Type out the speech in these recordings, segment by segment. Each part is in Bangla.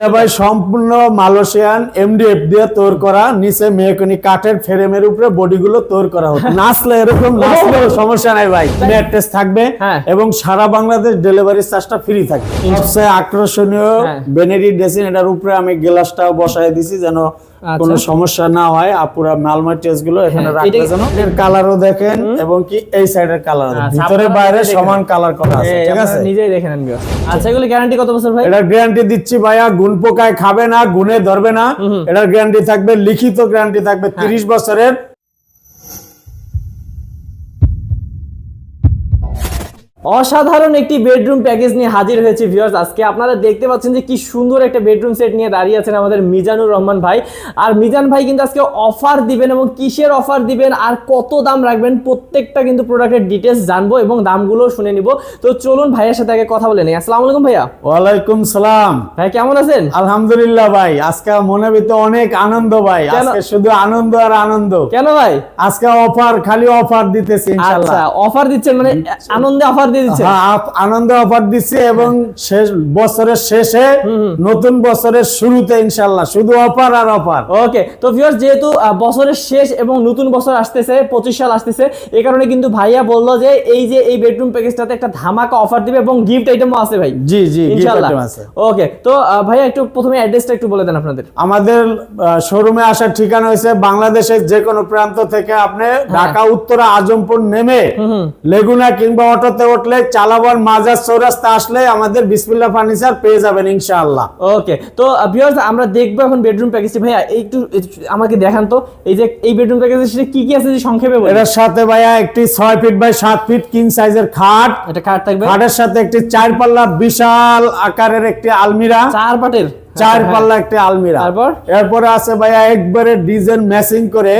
এটা ভাই সম্পূর্ণ মালয়েশিয়ান এমডিএফ দিয়ে তৈরি করা নিচে মেহকনি কাঠের ফ্রেমের উপরে বডিগুলো তৈরি করা হতো নাচলে এরকম নাচলেও সমস্যা নাই ভাই। থাকবে হ্যাঁ। এবং সারা বাংলাদেশ ডেলিভারি চার্জটা ফ্রি থাকবে। সবচেয়ে আকর্ষণীয় হ্যাঁ। বেনেডি ড্রেসিং এটার উপরে আমি গ্লাসটাও বসায় দিছি যেন কোনো সমস্যা না হয়। আপুরা মাল ম্যাট্রেসগুলো এখানে হ্যাঁ, এটা- যেন এর কালারও দেখেন এবং কি এই সাইডের কালার আচ্ছা, ভিতরে বাইরে সমান কালার করা আছে ঠিক আছে? নিজেই দেখে নেন আচ্ছা এগুলো গ্যারান্টি কত বছর ভাই? এটার গ্যারান্টি দিচ্ছি ভাইয়া গুণ পোকায় খাবে না গুনে ধরবে না এটার গ্যারান্টি থাকবে লিখিত গ্যারান্টি থাকবে হ্যাঁ। তিরিশ বছরের অসাধারণ একটি বেডরুম প্যাকেজ নিয়ে হাজির হয়েছে ভিউয়ার্স আজকে আপনারা দেখতে পাচ্ছেন যে কি সুন্দর একটা বেডরুম সেট নিয়ে দাঁড়িয়ে আছেন আমাদের মিজানুর রহমান ভাই। আর মিজান ভাই কিন্তু আজকে অফার দিবেন এবং কিসের অফার দিবেন আর কত দাম রাখবেন প্রত্যেকটা কিন্তু প্রোডাক্টের ডিটেলস জানব এবং দামগুলো শুনে নিব। তো চলুন ভাইয়ের সাথে আগে কথা বলে নিই। আসসালামু আলাইকুম ভাইয়া। ওয়ালাইকুম সালাম। ভাই কেমন আছেন? আলহামদুলিল্লাহ ভাই আজকে মনে ভিতরে অনেক আনন্দ ভাই। আজকে শুধু আনন্দ আর আনন্দ। কেন ভাই? আজকে অফার খালি অফার দিতেছি ইনশাআল্লাহ। আচ্ছা অফার দিচ্ছেন মানে আনন্দে অফার দিয়ে হ্যাঁ আনন্দ অফার দিচ্ছে এবং শেষ বছরের শেষে নতুন বছরের শুরুতে ইনশাআল্লাহ শুধু অফার আর অফার। ওকে তো ভিউয়ার্স যেহেতু বছরের শেষ এবং নতুন বছর আসতেছে পঁচিশ সাল আসতেছে এই কারণে কিন্তু ভাইয়া বলল যে এই যে এই বেডরুম প্যাকেজটাতে একটা ধামাকা অফার দিবে এবং গিফট আইটেমও আছে ভাই। জি জি ইনশাআল্লাহ। ওকে তো ভাইয়া একটু প্রথমে অ্যাড্রেসটা একটু বলে দেন আপনাদের। আমাদের শোরুমে আসার ঠিকানা হয়েছে বাংলাদেশের যে কোনো প্রান্ত থেকে আপনি ঢাকা উত্তরা আজমপুর নেমে লেগুনা কিংবা অটোতে উঠলে চালাবন মাজার চৌরাস্তা আসলে আমাদের বিসমিল্লা ফার্নিচার পেয়ে যাবেন ইনশাআল্লাহ। ওকে তো ভিউয়ার্স আমরা দেখব এখন বেডরুম প্যাকেজটি ভাইয়া একটু আমাকে দেখান তো এই যে এই বেডরুম প্যাকেজের সাথে কি কি আছে যে সংক্ষেপে বলেন? এটার সাথে ভাইয়া একটি ছয় ফিট বাই সাত ফিট কিং সাইজের খাট। এটা কার্ড থাকবে? খাটের সাথে একটি চার পাল্লা বিশাল আকারের একটি আলমিরা। চার পাটের? চার হ্যাঁ। পাল্লা একটি আলমিরা। তারপর? এরপরে আছে ভাইয়া একবারে ডিজাইন ম্যাচিং করে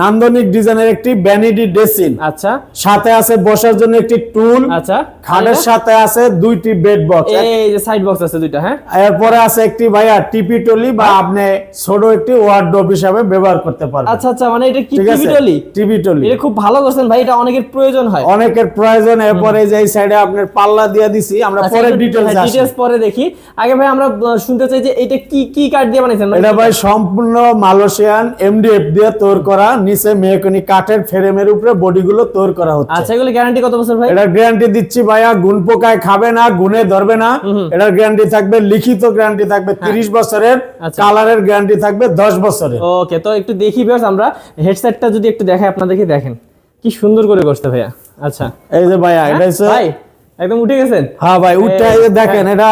নান্দনিক ডিজাইনের একটি ভ্যানিটি ড্রেসিং আচ্ছা। সাথে আছে বসার জন্য একটি টুল। আচ্ছা। খাটের সাথে আছে দুইটি বেড বক্স এই যে সাইড বক্স আছে দুইটা হ্যাঁ? এরপরে আছে একটি ভাইয়া টিপি টলি বা আপনি ছোট একটি ওয়ার্ডরোব হিসাবে ব্যবহার করতে পারবেন আচ্ছা আচ্ছা মানে এটা কি আছে? টলি? টিভি টলি। এটা খুব ভালো করছেন ভাই এটা অনেকের প্রয়োজন হয়। অনেকের প্রয়োজন এরপরে যে এই সাইডে আপনার পাল্লা দিয়ে দিছি আমরা আচ্ছা, পরে ডিটেইলস আসি। ডিটেলস পরে দেখি। আগে ভাই আমরা শুনতে চাই যে এটা কি কি কার্ড দিয়ে বানাইছেন? মানে এটা ভাই সম্পূর্ণ মালয়েশিয়ান এমডিএফ দিয়ে তৈরি করা নিচে মেহকনি কাঠের ফ্রেমের উপরে বডিগুলো তৈরি করা হচ্ছে। আচ্ছা এগুলো গ্যারান্টি কত বছর ভাই? এটার গ্যারান্টি দিচ্ছি ভাইয়া গুণ পোকায় খাবে না গুণে ধরবে না। এটার গ্যারান্টি থাকবে লিখিত গ্যারান্টি থাকবে তিরিশ বছরের হ্যাঁ। আচ্ছা। কালারের গ্যারান্টি থাকবে দশ বছরের। ওকে তো একটু দেখি ভিউয়ার্স আমরা। হেডসেটটা যদি একটু দেখাই আপনাদেরকে দেখেন। কি সুন্দর করে করতে ভাইয়া। আচ্ছা। এই যে ভাইয়া এটা হচ্ছে ভাই একদম উঠে গেছেন? হ্যাঁ ভাই উঠে দেখেন এটা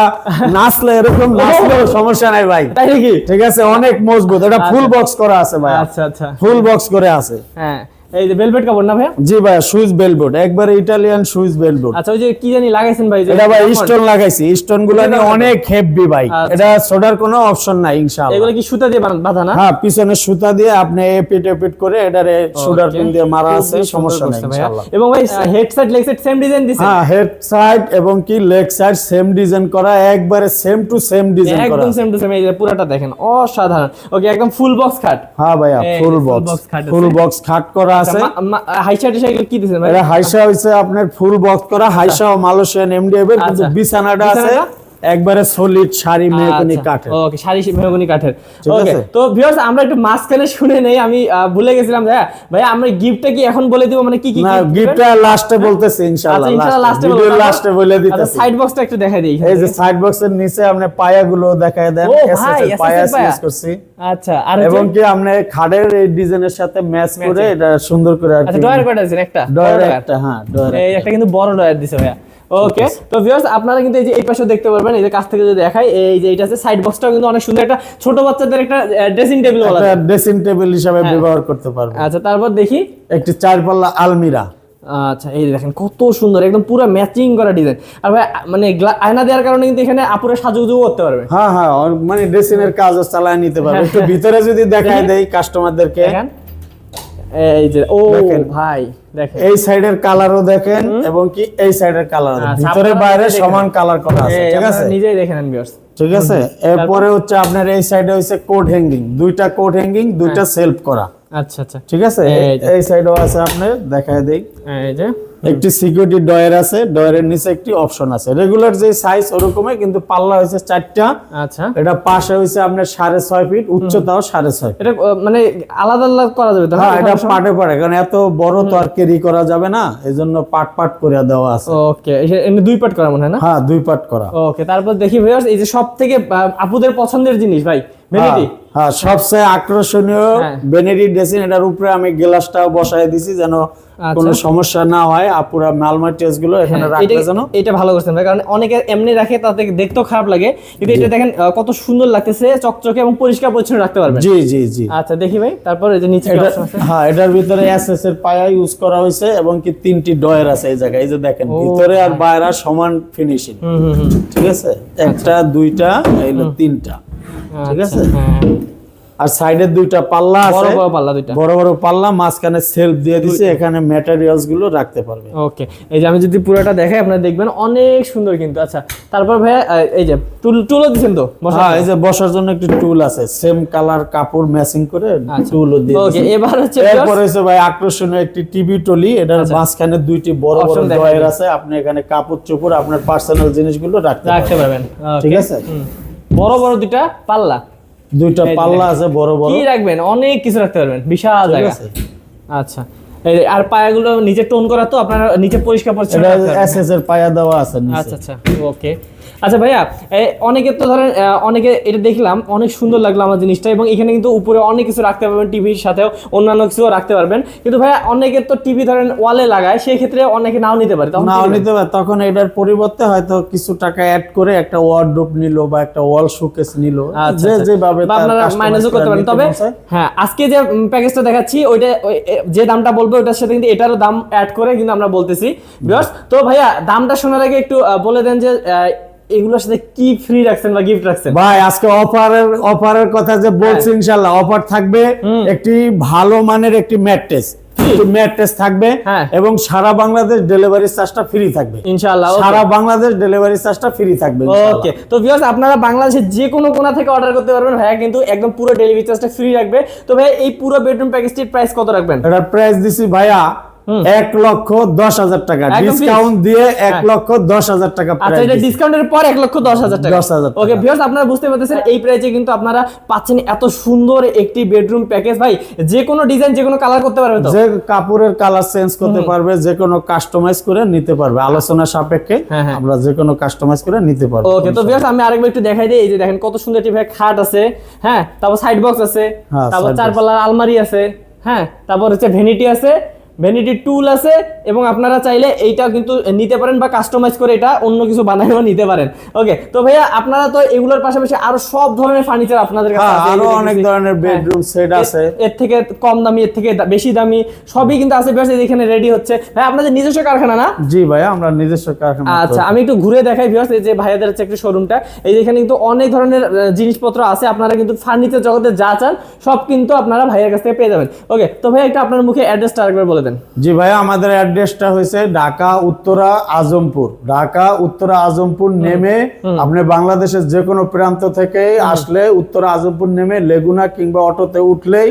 নাচলে এরকম নাচলেও সমস্যা নাই ভাই। তাই নাকি? ঠিক আছে অনেক মজবুত। এটা ফুল বক্স করা আছে ভাই আচ্ছা আচ্ছা। ফুল বক্স করে আছে। হ্যাঁ। এই যে ভেলভেট কাপড় না ভাইয়া? জি ভাই বেলবোর্ড একবারে ইটালিয়ান বেলবোর্ড আচ্ছা ওই যে কি জানি লাগাইছেন ভাই এটা ভাই স্টোন লাগাইছি স্টোনগুলো অনেক হেভি ভাই। আচ্ছা। এটা সোডার কোনো অপশন নাই ইনশাআল্লাহ। এগুলো কি সুতা দিয়ে বাঁধা না? হ্যাঁ পিছনে সুতা দিয়ে আপনি এপিট এপিট করে এটারে সুডার পিন দিয়ে মারা আছে সমস্যা নাই ইনশাআল্লাহ। এবং ভাই হেডসেট লেগসেট সেম ডিজাইন দিছে হ্যাঁ হেড সাইড এবং কি লেগ সাইড সেম ডিজাইন করা একবারে সেম টু সেম ডিজাইন করা। একদম সেম টু সেম এই যে পুরোটা দেখেন অসাধারণ। ওকে একদম ফুল বক্স খাট হ্যাঁ ভাইয়া ফুল বক্স ফুল বক্স খাট করা আছে হাইশা টিশা কি দিছেন ভাই হাইসা হইছে আপনার ফুল বক্স করা হাইসা ও মালয়েশিয়ান এমডিএফ এর কিন্তু আচ্ছা। বিছানাটা আছে? একবারে সলিড শাড়ি মেহগনি আচ্ছা, কাঠের। ওকে শাড়ি মেহগনি কাঠের। ওকে তো ভিউয়ার্স আমরা একটু মাঝখানে শুনে নেই আমি ভুলে গেছিলাম ভাইয়া ভাই আমরা গিফটটা কি এখন বলে দিব? মানে কি কি না গিফটটা লাস্টে বলতেছি ইনশাআল্লাহ আচ্ছা ইনশাআল্লাহ লাস্টে লাস্টে ভিডিও লাস্টে বলে দিতেছি। সাইড বক্সটা একটু দেখাই দিই এই যে সাইড বক্সের নিচে আপনি পায়াগুলো দেখায় দেন এসএস পায়া ইউজ করছি। আচ্ছা আর এবং কি আপনি খাড়ের এই ডিজাইনের সাথে ম্যাচ করে এটা সুন্দর করে আর আচ্ছা ডয়ার দিছেন একটা? Drawer drawer. একটা হ্যাঁ ডয়ার এই একটা। কিন্তু বড় ডয়ার দিছে ভাইয়া। ওকে তো ভিউয়ার্স আপনারা কিন্তু এই যে এই পাশে দেখতে পারবেন এই যে কাছ থেকে যদি দেখাই এই যে এটা আছে সাইড বক্সটাও কিন্তু অনেক সুন্দর একটা ছোট বাচ্চাদের একটা ড্রেসিং টেবিল বলা যায়। ড্রেসিং টেবিল হিসাবে হ্যাঁ। ব্যবহার করতে পারবেন আচ্ছা তারপর দেখি। একটি চার পাল্লা আলমিরা। আচ্ছা এই দেখেন কত সুন্দর একদম পুরো ম্যাচিং করা ডিজাইন আর ভাই মানে আয়না দেওয়ার কারণে কিন্তু এখানে আপুরে সাজুগুজু করতে পারবে। হ্যাঁ হ্যাঁ মানে ড্রেসিং এর কাজও চালায় নিতে পারবে। একটু ভিতরে যদি দেখায় দেই কাস্টমারদেরকে দেখেন। এই যে ও দেখেন। ভাই দেখেন। এই সাইডের কালারও দেখেন এবং কি এই সাইডের কালার আচ্ছা, ভিতরে বাইরে সমান কালার করা আছে ঠিক আছে? নিজেই দেখে নেন ভিউয়ার্স ঠিক আছে? এরপরে হচ্ছে আপনার এই সাইডে হচ্ছে কোট হ্যাঙ্গিং দুইটা কোট হ্যাঙ্গিং দুইটা সেলফ করা। আচ্ছা আচ্ছা। ঠিক আছে? এই সাইডও আছে আপনার দেখায় দেই। এই যে। একটি সিকিউরিটি ডয়ের আছে ডয়ের নিচে একটি অপশন আছে। রেগুলার যে সাইজ ওরকমই কিন্তু পাল্লা হয়েছে চারটা। আচ্ছা। এটা পাশে হয়েছে আপনার সাড়ে ছয় ফিট উচ্চতাও সাড়ে ছয় এটা মানে আলাদা আলাদা করা যাবে? হ্যাঁ এটা পাটে পাটে কারণ এত বড় তো আর ক্যারি করা যাবে না এই জন্য পাট পাট করে দেওয়া আছে। ওকে এমনি দুই পার্ট করা মনে হয় না? হ্যাঁ দুই পাট করা। ওকে তারপর দেখি ভাই এই যে সব থেকে আপুদের পছন্দের জিনিস ভাই হ্যাঁ, হ্যাঁ সবচেয়ে আকর্ষণীয় হ্যাঁ। বেনেডি ড্রেসিং এটার উপরে আমি গ্লাসটাও দিছি যেন কোনো সমস্যা না হয়। আপুরা মালমার টেস্টগুলো এখানে রাখলে যেন। এটা ভালো করছেন ভাই কারণ অনেকে এমনি রাখে তাতে দেখতেও খারাপ লাগে। কিন্তু এটা দেখেন কত সুন্দর লাগতেছে চকচকে এবং পরিষ্কার পরিচ্ছন্ন রাখতে পারবেন। জি জি জি। আচ্ছা দেখি ভাই তারপর এই যে নিচে? হ্যাঁ এটার ভিতরে এসএস এর পায়া ইউজ করা হয়েছে এবং কি তিনটি ডয়ের আছে এই জায়গায়। এই যে দেখেন ভিতরে আর বাইরে সমান ফিনিশিং ঠিক আছে? একটা দুইটা এই তিনটা। ঠিক আছে? হ্যাঁ। আর সাইডের দুইটা পাল্লা বড় আছে। বড় বড় পাল্লা দুইটা। বড় বড় পাল্লা মাঝখানে সেলফ দিয়ে দিছে এখানে ম্যাটেরিয়ালসগুলো রাখতে পারবে। ওকে এই যে আমি যদি পুরোটা দেখাই আপনারা দেখবেন অনেক সুন্দর কিন্তু। আচ্ছা তারপর ভাইয়া এই যে টুল টুলও দিচ্ছেন তো হ্যাঁ এই যে বসার জন্য একটি টুল আছে। সেম কালার কাপড় ম্যাচিং করে আচ্ছা। টুলও দিয়ে ওকে এবার হচ্ছে এরপর হয়েছে ভাই আকর্ষণীয় একটি টিভি টলি। এটার মাঝখানে দুইটি বড় বড় আচ্ছা। ড্রয়ার আছে। আপনি এখানে কাপড় চোপড় আপনার পার্সোনাল জিনিসগুলো রাখতে রাখতে পারবেন। ঠিক আছে। বড় বড় দুইটা পাল্লা। দুইটা পাল্লা আছে বড় বড়। কি রাখবেন? অনেক কিছু রাখতে পারবেন। বিশাল জায়গা। আছে। আচ্ছা। এই আর পায়াগুলো নিচে টোন করা তো আপনারা নিচে পরিষ্কার পরিচ্ছন্ন এসএস এর পায়া দেওয়া আছে নিচে। আচ্ছা আচ্ছা। ওকে। আচ্ছা ভাইয়া অনেকে তো ধরেন অনেকে এটা দেখলাম অনেক সুন্দর লাগল আমার জিনিসটা এবং এখানে কিন্তু উপরে অনেক কিছু রাখতে পারবেন টিভির সাথেও অন্যান্য কিছু রাখতে পারবেন। কিন্তু ভাইয়া অনেকের তো টিভি ধরেন ওয়ালে লাগায় সেই ক্ষেত্রে অনেকে নাও নিতে পারে তখন না কি করবেন? নিতে পারে তখন এটার পরিবর্তে হয়তো কিছু টাকা অ্যাড করে একটা ওয়ার্ডরোব নিল বা একটা ওয়াল শোকেস নিল যে আচ্ছা। যেভাবে আপনারা মাইনাসও করতে পারেন। তবে হ্যাঁ আজকে যে প্যাকেজটা দেখাচ্ছি ওইটা ওই- যে দামটা বলব ওটার সাথে কিন্তু এটারও দাম অ্যাড করে কিন্তু আমরা বলতেছি। তো ভাইয়া দামটা শোনার আগে একটু বলে দেন যে এগুলোর সাথে কি ফ্রি রাখছেন বা গিফট রাখছেন? ভাই আজকে অফারের অফারের কথা যে বলছি হ্যাঁ। ইনশাল্লাহ অফার থাকবে একটি ভালো মানের একটি ম্যাট্রেস ম্যাট্রেস থাকবে হ্যাঁ। এবং সারা বাংলাদেশ ডেলিভারি চার্জটা ফ্রি থাকবে। ইনশাআল্লাহ সারা বাংলাদেশ ডেলিভারি চার্জটা ফ্রি থাকবে ওকে তো ভিউয়ার্স আপনারা বাংলাদেশের যে কোনো কোণা থেকে অর্ডার করতে পারবেন। ভাইয়া কিন্তু একদম পুরো ডেলিভারি চার্জটা ফ্রি রাখবে। তো ভাই এই পুরো বেডরুম প্যাকেজটির প্রাইস কত রাখবেন? এটার প্রাইস দিছি ভাইয়া এক লক্ষ দশ হাজার টাকা। ডিসকাউন্ট দিয়ে এক হ্যাঁ। লক্ষ দশ হাজার টাকা আচ্ছা এটা ডিসকাউন্টের পর এক লক্ষ দশ হাজার টাকা। 10,000 টাকা। ওকে ভিউয়ার্স আপনারা বুঝতে পারতেছেন এই প্রাইসে কিন্তু আপনারা পাচ্ছেন এত সুন্দর একটি বেডরুম প্যাকেজ ভাই যে কোনো ডিজাইন যে কোনো কালার করতে পারবে যে কাপড়ের কালার চেঞ্জ করতে পারবে যে কোনো কাস্টমাইজ করে নিতে পারবে। আলোচনা সাপেক্ষে হ্যাঁ, হ্যাঁ। আমরা যে কোনো কাস্টমাইজ করে নিতে পারব। ওকে তো ভিউয়ার্স আমি আরেকবার একটু দেখাই দিই। এই যে দেখেন কত সুন্দর একটি ভাই খাট আছে। হ্যাঁ তারপর সাইড বক্স আছে। তারপর side চার পাল্লার আলমারি আছে। হ্যাঁ তারপর হচ্ছে ভ্যানিটি আছে। ভ্যানিটি টুল আছে এবং আপনারা চাইলে এইটা কিন্তু নিতে পারেন বা কাস্টমাইজ করে এটা অন্য কিছু বানাইও নিতে পারেন। ওকে তো ভাইয়া আপনারা তো এগুলোর পাশাপাশি আরও সব ধরনের ফার্নিচার আপনাদের কাছে হ্যাঁ, আছে আরও অনেক ধরনের হ্যাঁ। বেডরুম সেট আছে। এর- থেকে কম দামি এর থেকে বেশি দামি সবই কিন্তু আছে বিকজ এখানে রেডি হচ্ছে। ভাই আপনাদের নিজস্ব কারখানা না? জি ভাইয়া আমরা নিজস্ব কারখানা আচ্ছা আমি একটু ঘুরে দেখাই ভিউয়ার্স এই যে ভাইয়াদের হচ্ছে একটা শোরুমটা এই যে এখানে কিন্তু অনেক ধরনের জিনিসপত্র আছে আপনারা কিন্তু ফার্নিচার জগতে যা চান সব কিন্তু আপনারা ভাইয়ের কাছ থেকে পেয়ে যাবেন। ওকে তো ভাই একটা আপনার মুখে অ্যাড্রেসটা আরেকবার বলে দেন। জি ভাইয়া আমাদের অ্যাড্রেসটা হয়েছে ঢাকা উত্তরা আজমপুর। ঢাকা উত্তরা আজমপুর নেমে আপনি বাংলাদেশের যে কোনো প্রান্ত থেকে আসলে উত্তরা আজমপুর নেমে লেগুনা কিংবা অটোতে উঠলেই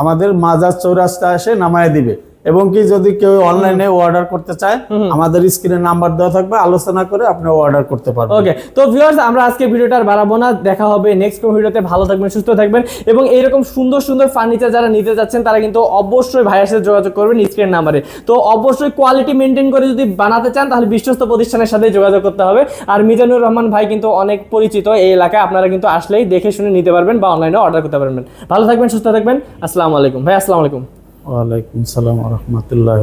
আমাদের মাজার চৌরাস্তা এসে নামায় দিবে। এবং কি যদি কেউ অনলাইনে অর্ডার করতে চায় আমাদের স্ক্রিনে নাম্বার দেওয়া থাকবে আলোচনা করে আপনি অর্ডার করতে পারবেন। ওকে তো ভিউয়ার্স আমরা আজকে ভিডিওটা আর বাড়াবো না। দেখা হবে নেক্সট কোন ভিডিওতে। ভালো থাকবেন সুস্থ থাকবেন। এবং এইরকম সুন্দর সুন্দর ফার্নিচার যারা নিতে যাচ্ছেন তারা কিন্তু অবশ্যই ভাইয়ের সাথে যোগাযোগ করবেন স্ক্রিন নাম্বারে তো অবশ্যই কোয়ালিটি মেনটেন করে যদি বানাতে চান তাহলে বিশ্বস্ত প্রতিষ্ঠানের সাথে যোগাযোগ করতে হবে। আর মিজানুর রহমান ভাই কিন্তু অনেক পরিচিত এই এলাকায়। আপনারা কিন্তু আসলেই দেখে শুনে নিতে পারবেন বা অনলাইনে অর্ডার করতে পারবেন। ভালো থাকবেন সুস্থ থাকবেন। আসসালামু আলাইকুম। ভাই আসসালামু আলাইকুম। ওয়ালাইকুম সালাম রহমতুল্লাহ